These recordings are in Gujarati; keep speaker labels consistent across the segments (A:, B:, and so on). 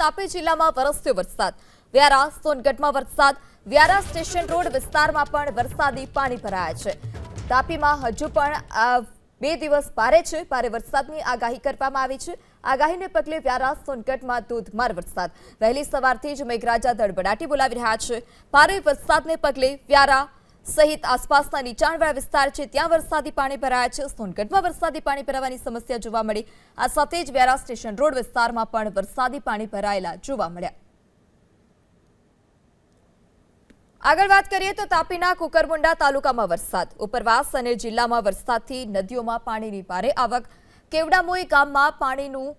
A: તાપી જિલ્લામાં વરસ્યો વરસાદ. વ્યારા, સોનગઢમાં વરસાદ. વ્યારા સ્ટેશન રોડ વિસ્તારમાં પણ વરસાદી પાણી ભરાયા છે. તાપીમાં હજુ પણ બે દિવસ ભારે છે. ભારે વરસાદની આગાહી કરવામાં આવી છે. આગાહીને પગલે વ્યારા, સોનગઢમાં ધોધમાર વરસાદ. વહેલી સવારથી જ મેઘરાજા ધડબડાટી બોલાવી રહ્યા છે. ભારે વરસાદને પગલે વ્યારા સહિત આસપાસના નીચાણવાળા વિસ્તાર છે, ત્યાં વરસાદી પાણી ભરાયા છે. સોનગઢમાં વરસાદી પાણી ભરાવાની સમસ્યા જોવા મળી. આ સાથે જ વ્યારા સ્ટેશન રોડ વિસ્તારમાં પણ વરસાદી પાણી ભરાયેલા જોવા મળ્યા. આગળ વાત કરીએ તો તાપીના કુકરમુંડા તાલુકામાં વરસાદ. ઉપરવાસ અને જિલ્લામાં વરસાદથી નદીઓમાં પાણીની ભારે આવક. કેવડામોઈ ગામમાં પાણીનું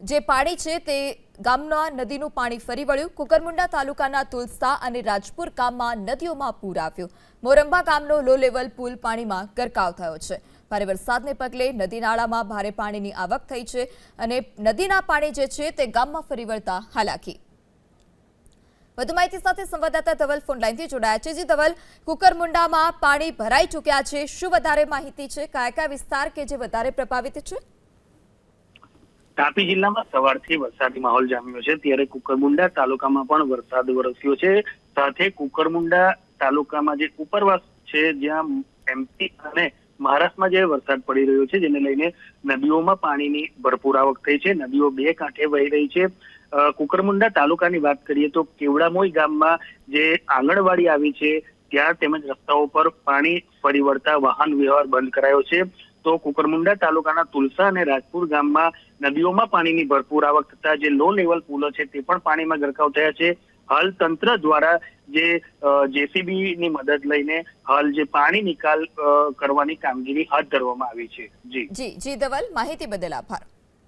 A: જે પાણી છે તે ગામના નદીનું પાણી ફરી વળ્યું. કુકરમુંડા તાલુકાના તુલસા અને રાજપુર ગામમાં નદીઓમાં પૂર આવ્યું. મોરંબા ગામનો લો લેવલ પુલ પાણીમાં ગરકાવ થયો છે. ભારે વરસાદને પગલે નદી નાળામાં ભારે પાણીની આવક થઈ છે અને નદીના પાણી જે છે તે ગામમાં ફરી વળતા હાલાકી. વધુ માહિતી સાથે સંવાદદાતા ધવલ ફોન લાઈનથી જોડાયા છે. જે ધવલ, કુકરમુંડામાં પાણી ભરાઈ ચૂક્યા છે. શું વધારે માહિતી છે? કયા કયા વિસ્તાર કે જે વધારે પ્રભાવિત છે?
B: તાપી જિલ્લામાં સવારથી વરસાદી માહોલ જામ્યો છે. ત્યારે કુકરમુંડા તાલુકામાં પણ વરસાદ વરસ્યો છે. સાથે કુકરમુંડા તાલુકામાં જે ઉપરવાસ છે, જ્યાં એમપી અને મહારાષ્ટ્રમાં જે વરસાદ પડી રહ્યો છે, જેને લઈને નદીઓમાં પાણીની ભરપૂર આવક થઈ છે. નદીઓ બે કાંઠે વહી રહી છે. કુકરમુંડા તાલુકાની વાત કરીએ તો કેવડામોઈ ગામમાં જે આંગણવાડી આવી છે, ત્યાં તેમજ રસ્તાઓ પર પાણી ફરી વળતા વાહન વ્યવહાર બંધ કરાયો છે. તો કુકરમુંડા તાલુકાના તુલસા અને રાજપુર ગામમાં નદીઓમાં પાણીની ભરપૂર આવક થતા જે લો લેવલ પુલો છે તે પણ પાણીમાં ગરકાવ થયા છે. હાલ તંત્ર દ્વારા જે જેસીબી ની મદદ લઈને હાલ જે પાણી નિકાલ કરવાની કામગીરી હાથ ધરવામાં આવી છે. જી.
A: જી જી ધવલ, માહિતી બદલ આભાર.